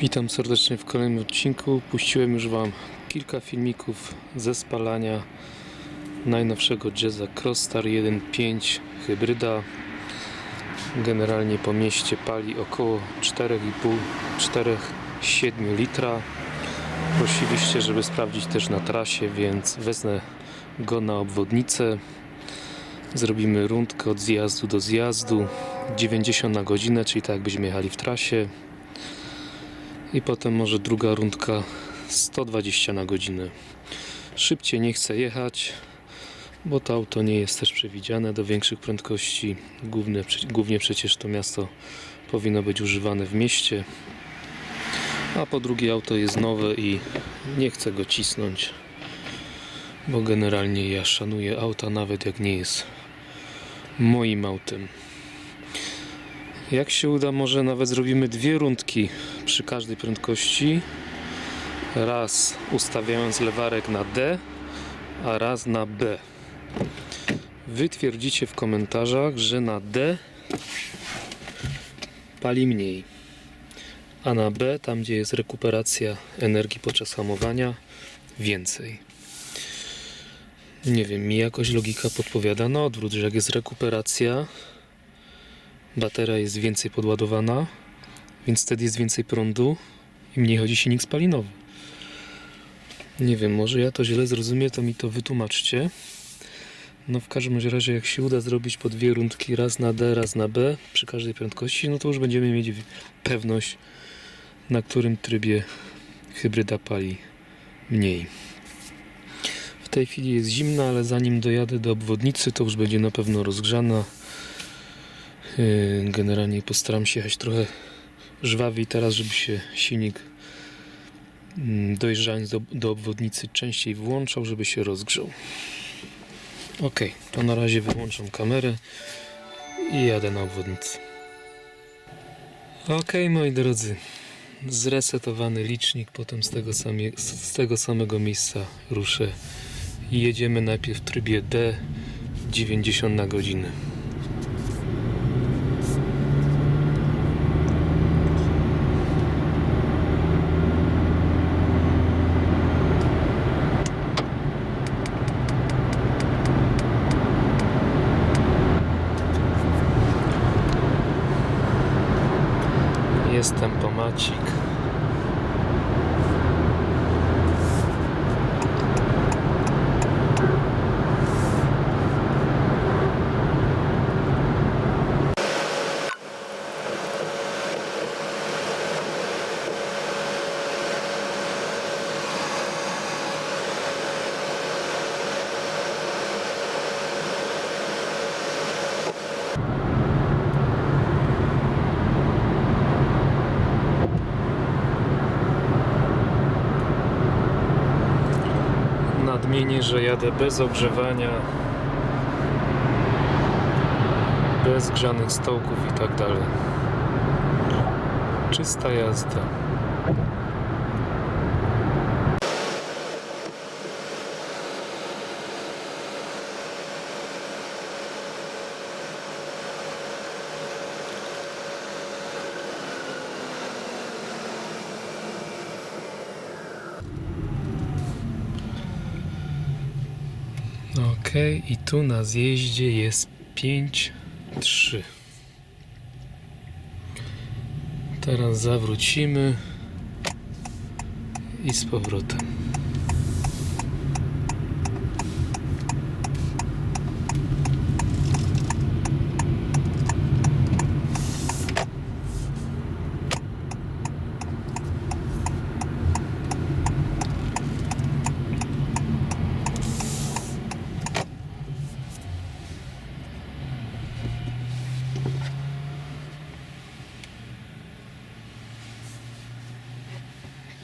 Witam serdecznie w kolejnym odcinku. Puściłem już Wam kilka filmików ze spalania najnowszego Jazza Crossstar 1.5 hybryda. Generalnie po mieście pali około 4,5-4,7 litra. Prosiliście, żeby sprawdzić też na trasie, więc wezmę go na obwodnicę. Zrobimy rundkę od zjazdu do zjazdu 90 na godzinę, czyli tak jakbyśmy jechali w trasie i potem może druga rundka 120 na godzinę. Szybciej nie chcę jechać, bo to auto nie jest też przewidziane do większych prędkości. Głównie, głównie przecież to miasto powinno być używane w mieście. A po drugie auto jest nowe i nie chcę go cisnąć, bo generalnie ja szanuję auta nawet jak nie jest moim autem. Jak się uda, może nawet zrobimy dwie rundki przy każdej prędkości. Raz ustawiając lewarek na D, a raz na B. Wy twierdzicie w komentarzach, że na D pali mniej, a na B, tam gdzie jest rekuperacja energii podczas hamowania, więcej. Nie wiem, mi jakoś logika podpowiada na odwrót, że jak jest rekuperacja, bateria jest więcej podładowana, więc wtedy jest więcej prądu i mniej chodzi silnik spalinowy. Nie wiem, może ja to źle zrozumiem, to mi to wytłumaczcie. No w każdym razie, jak się uda zrobić po dwie rundki, raz na D, raz na B, przy każdej prędkości, no to już będziemy mieć pewność, na którym trybie hybryda pali mniej. W tej chwili jest zimna, ale zanim dojadę do obwodnicy, to już będzie na pewno rozgrzana. Yy, Generalnie postaram się jechać trochę żwawiej teraz, żeby się silnik mm, dojeżdżając do, do obwodnicy częściej włączał, żeby się rozgrzał. Ok, to na razie wyłączam kamerę i jadę na obwodnicę. Ok, moi drodzy, zresetowany licznik, potem z tego, samie, z tego samego miejsca ruszę jedziemy najpierw w trybie D 90 na godzinę. Jest tempomacik. Nadmienię, że jadę bez ogrzewania, bez grzanych stołków i tak dalej. Czysta jazda. Ok, i tu na zjeździe jest 5-3. Teraz zawrócimy i z powrotem.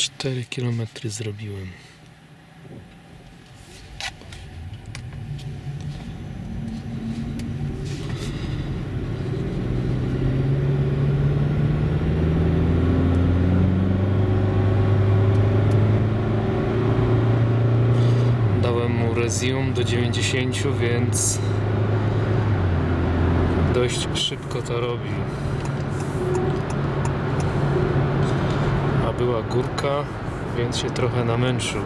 Cztery kilometry zrobiłem. Dałem mu resume do 90, więc dość szybko to robi. Była górka, więc się trochę namęczył.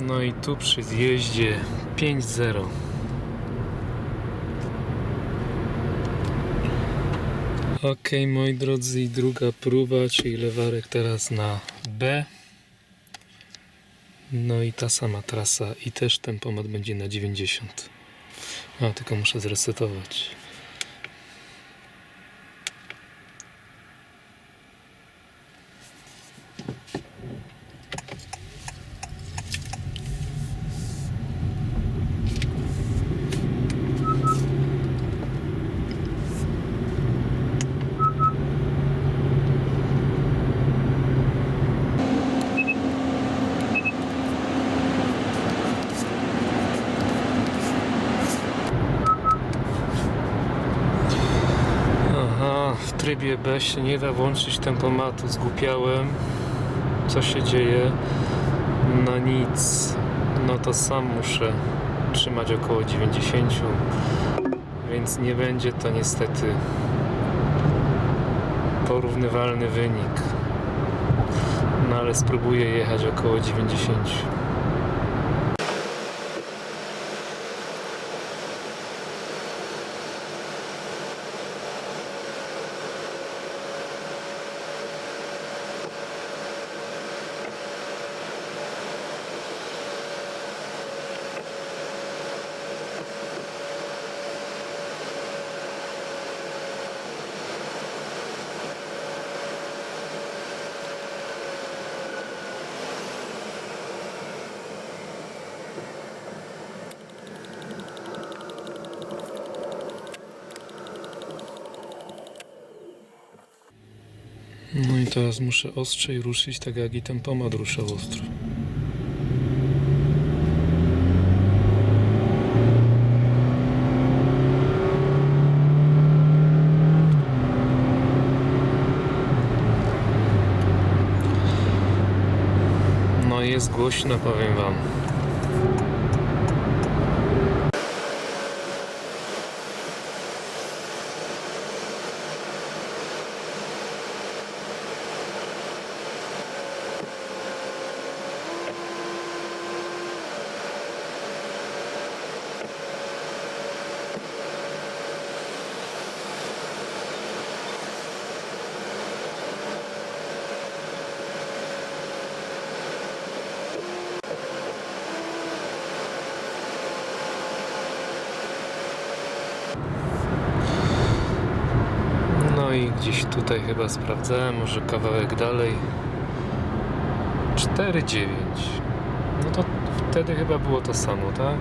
No i tu przy zjeździe 5-0. Okej, moi drodzy, i druga próba, czyli lewarek teraz na B. No i ta sama trasa i też tempomat będzie na 90. A, tylko muszę zresetować. Aha, w trybie się nie da włączyć tempomatu, zgłupiałem. Co się dzieje? No nic. No to sam muszę trzymać około 90. Więc nie będzie to niestety porównywalny wynik. No ale spróbuję jechać około 90. No i teraz muszę ostrzej ruszyć, tak jak i tempomat ruszał ostro. No jest głośno, powiem wam. No i gdzieś tutaj chyba sprawdzałem, może kawałek dalej. 4,9. No to wtedy chyba było to samo, tak?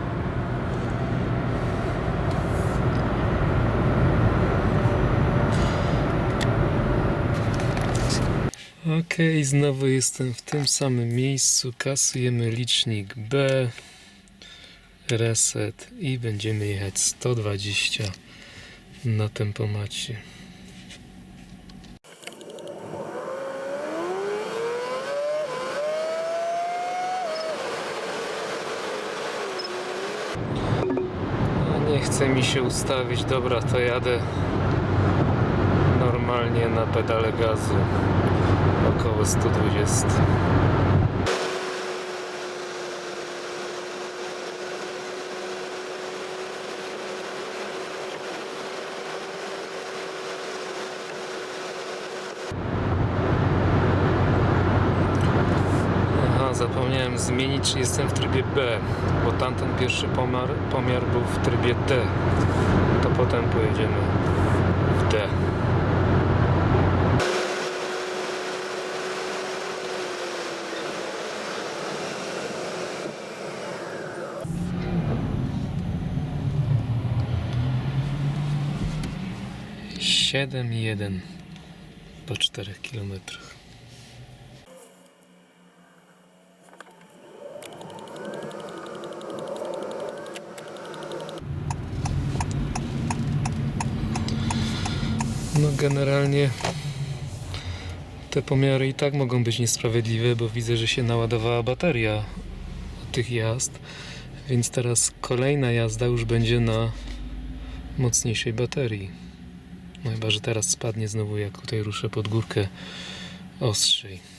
Okej, znowu jestem w tym samym miejscu. Kasujemy licznik B, reset i będziemy jechać 120 na tempomacie. No, Nie chce mi się ustawić, dobra, to jadę normalnie na pedale gazu około 120. chciałem zmienić, jestem w trybie B, bo tamten pierwszy pomiar, pomiar był w trybie T, To potem pojedziemy w D. Siedem jeden po czterech kilometrach. Generalnie te pomiary i tak mogą być niesprawiedliwe, bo widzę, że się naładowała bateria tych jazd, więc teraz kolejna jazda już będzie na mocniejszej baterii. No chyba, że teraz spadnie znowu, jak tutaj ruszę pod górkę ostrzej.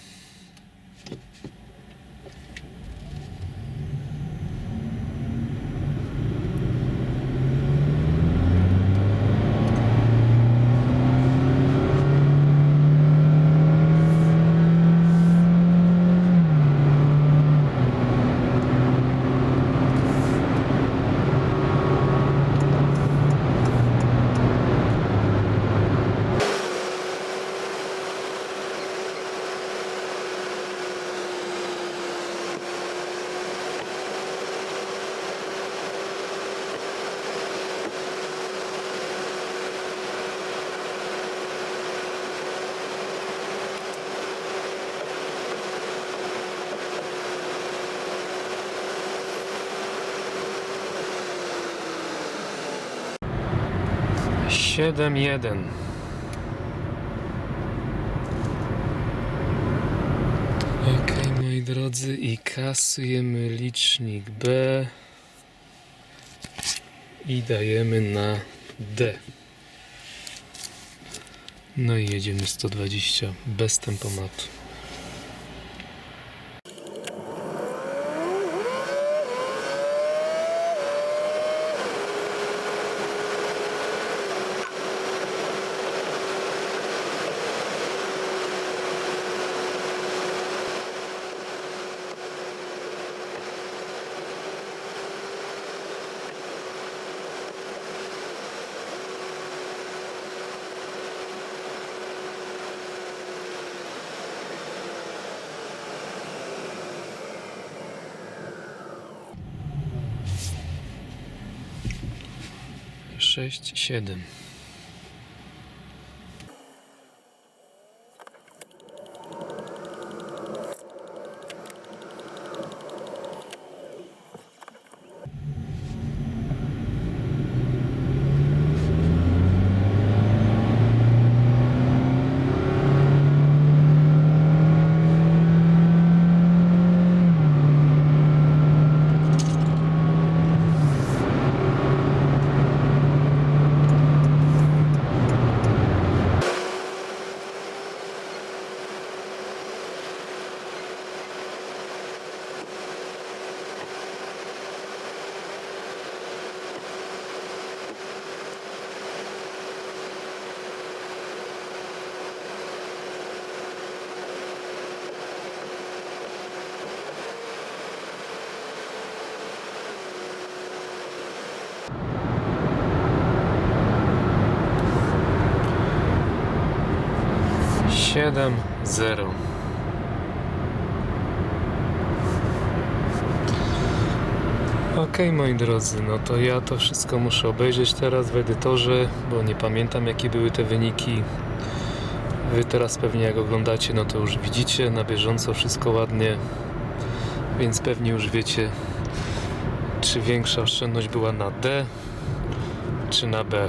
Siedem jeden. Okej, moi drodzy, i kasujemy licznik B i dajemy na D. No i jedziemy 120 bez tempomatu. Sześć, siedem. Siedem, zero. Okej, moi drodzy, no to ja to wszystko muszę obejrzeć teraz w edytorze, bo nie pamiętam jakie były te wyniki. Wy teraz pewnie jak oglądacie, no to już widzicie na bieżąco wszystko ładnie, więc pewnie już wiecie, czy większa oszczędność była na D, czy na B.